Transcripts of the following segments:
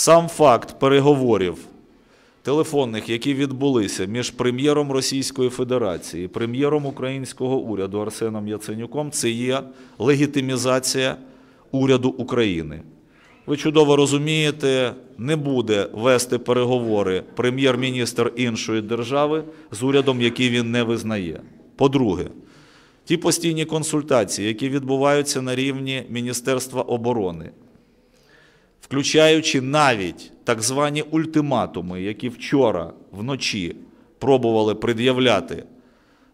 Сам факт переговорів телефонних, які відбулися між прем'єром Російської Федерації прем'єром українського уряду Арсеном Яценюком, це є легітимізація уряду України. Ви чудово розумієте, не буде вести переговори прем'єр-міністр іншої держави з урядом, який він не визнає. По-друге, ті постійні консультації, які відбуваються на рівні Міністерства оборони, включаючи навіть так звані ультиматуми, які вчора вночі пробували пред'являти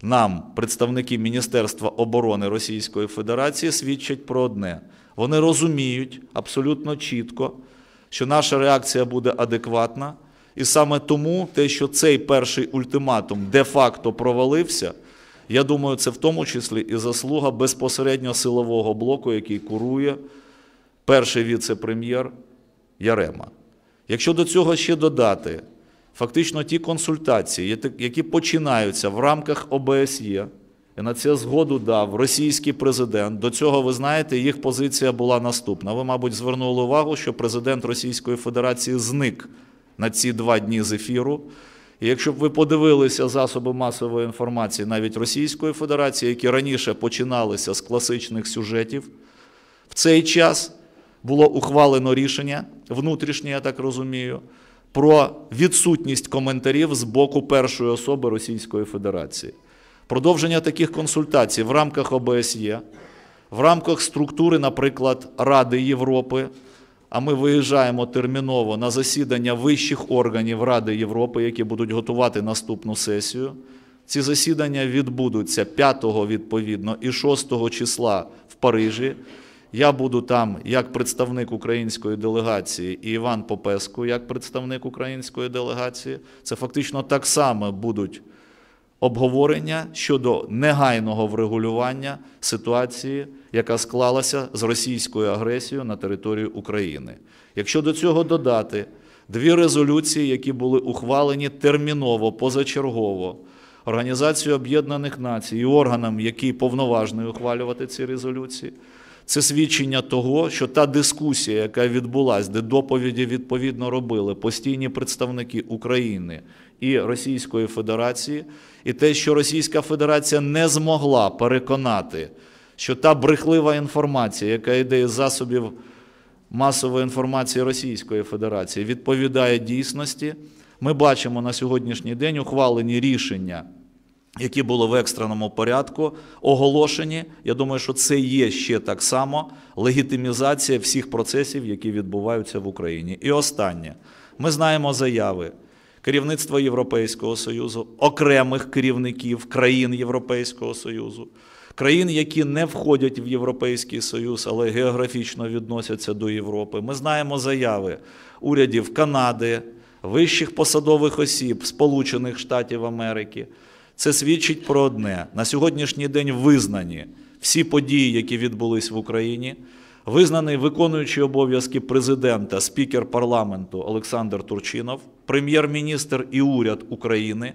нам представники Міністерства оборони Російської Федерації, свідчать про одне. Вони розуміють абсолютно чітко, що наша реакція буде адекватна, і саме тому те, що цей перший ультиматум де-факто провалився, я думаю, це в тому числі і заслуга безпосередньо силового блоку, який курує перший віце-прем'єр Ярема. Якщо до цього ще додати фактично ті консультації, які починаються в рамках ОБСЄ, і на це згоду дав російський президент. До цього, ви знаєте, їх позиція була наступна. Ви, мабуть, звернули увагу, що президент Російської Федерації зник на ці два дні з ефіру. І якщо б ви подивилися засоби масової інформації навіть Російської Федерації, які раніше починалися з класичних сюжетів, в цей час було ухвалено рішення внутрішнє, я так розумію, про відсутність коментарів з боку першої особи Російської Федерації. Продовження таких консультацій в рамках ОБСЄ, в рамках структури, наприклад, Ради Європи, а ми виїжджаємо терміново на засідання вищих органів Ради Європи, які будуть готувати наступну сесію. Ці засідання відбудуться 5-го відповідно і 6 числа в Парижі. Я буду там як представник української делегації і Іван Попеску як представник української делегації. Це фактично так само будуть обговорення щодо негайного врегулювання ситуації, яка склалася з російською агресією на територію України. Якщо до цього додати дві резолюції, які були ухвалені терміново, позачергово, Організацією Об'єднаних Націй і органам, який повноважний ухвалювати ці резолюції, це свідчення того, що та дискусія, яка відбулася, де доповіді відповідно робили постійні представники України і Російської Федерації, і те, що Російська Федерація не змогла переконати, що та брехлива інформація, яка йде із засобів масової інформації Російської Федерації, відповідає дійсності. Ми бачимо на сьогоднішній день ухвалені рішення які були в екстреному порядку оголошені. Я думаю, що це є ще так само легітимізація всіх процесів, які відбуваються в Україні. І останнє, ми знаємо заяви керівництва Європейського Союзу, окремих керівників країн Європейського Союзу. Країн, які не входять в Європейський Союз, але географічно відносяться до Європи. Ми знаємо заяви урядів Канади, вищих посадових осіб Сполучених Штатів Америки. Це свідчить про одне: на сьогоднішній день визнані всі події, які відбулись в Україні. Визнаний виконуючий обов'язки президента, спікер парламенту Олександр Турчинов, прем'єр-міністр і уряд України.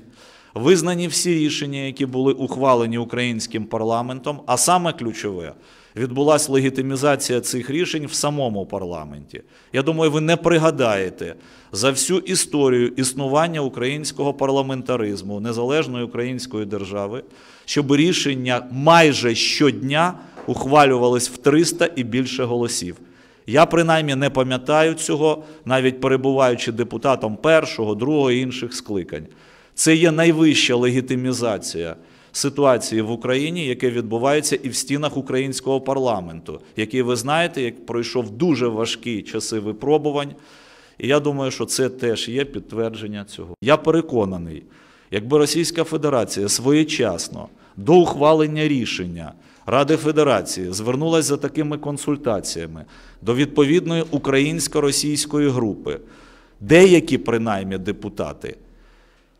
Визнані всі рішення, які були ухвалені українським парламентом, а саме ключове відбулася легітимізація цих рішень в самому парламенті. Я думаю, ви не пригадаєте за всю історію існування українського парламентаризму, незалежної української держави, щоб рішення майже щодня ухвалювались в 300 і більше голосів. Я принаймні не пам'ятаю цього, навіть перебуваючи депутатом першого, другого і інших скликань. Це є найвища легітимізація ситуації в Україні, яке відбувається і в стінах українського парламенту, який ви знаєте, як пройшов дуже важкі часи випробувань. І я думаю, що це теж є підтвердження цього. Я переконаний, якби Російська Федерація своєчасно до ухвалення рішення Ради Федерації звернулася за такими консультаціями до відповідної українсько-російської групи, деякі принаймні депутати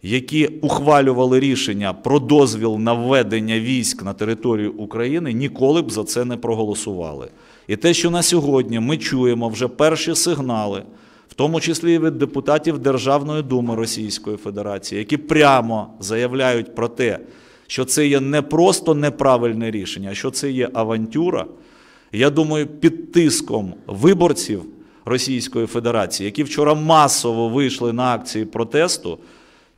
які ухвалювали рішення про дозвіл на введення військ на територію України, ніколи б за це не проголосували. І те, що на сьогодні ми чуємо вже перші сигнали, в тому числі і від депутатів Державної думи Російської Федерації, які прямо заявляють про те, що це є не просто неправильне рішення, а що це є авантюра. Я думаю, під тиском виборців Російської Федерації, які вчора масово вийшли на акції протесту,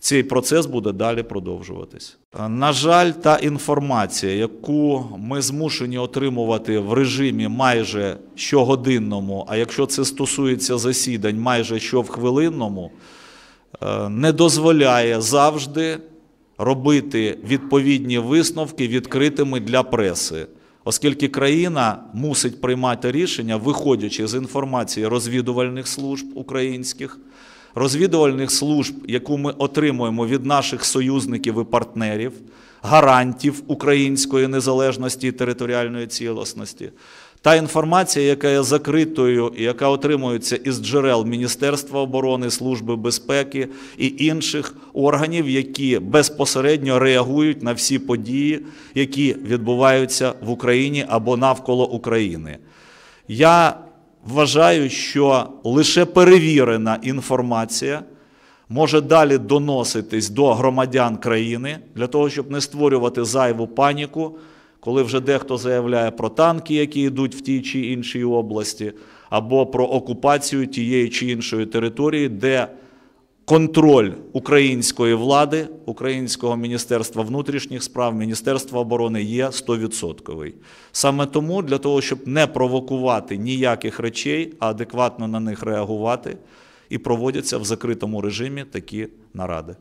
цей процес буде далі продовжуватись. На жаль, та інформація, яку ми змушені отримувати в режимі майже щогодинному, а якщо це стосується засідань, майже щохвилинному, е, не дозволяє завжди робити відповідні висновки відкритими для преси, оскільки країна мусить приймати рішення, виходячи з інформації розвідувальних служб українських, розвідувальних служб, яку ми отримуємо від наших союзників і партнерів, гарантів української незалежності і територіальної цілісності. Та інформація, яка є закритою і яка отримується із джерел Міністерства оборони, Служби безпеки і інших органів, які безпосередньо реагують на всі події, які відбуваються в Україні або навколо України. Я вважаю, що лише перевірена інформація може далі доноситись до громадян країни для того, щоб не створювати зайву паніку, коли вже дехто заявляє про танки, які йдуть в тій чи іншій області, або про окупацію тієї чи іншої території, де контроль української влади, Українського міністерства внутрішніх справ, Міністерства оборони є 100%. Саме тому, для того, щоб не провокувати ніяких речей, а адекватно на них реагувати, і проводяться в закритому режимі такі наради.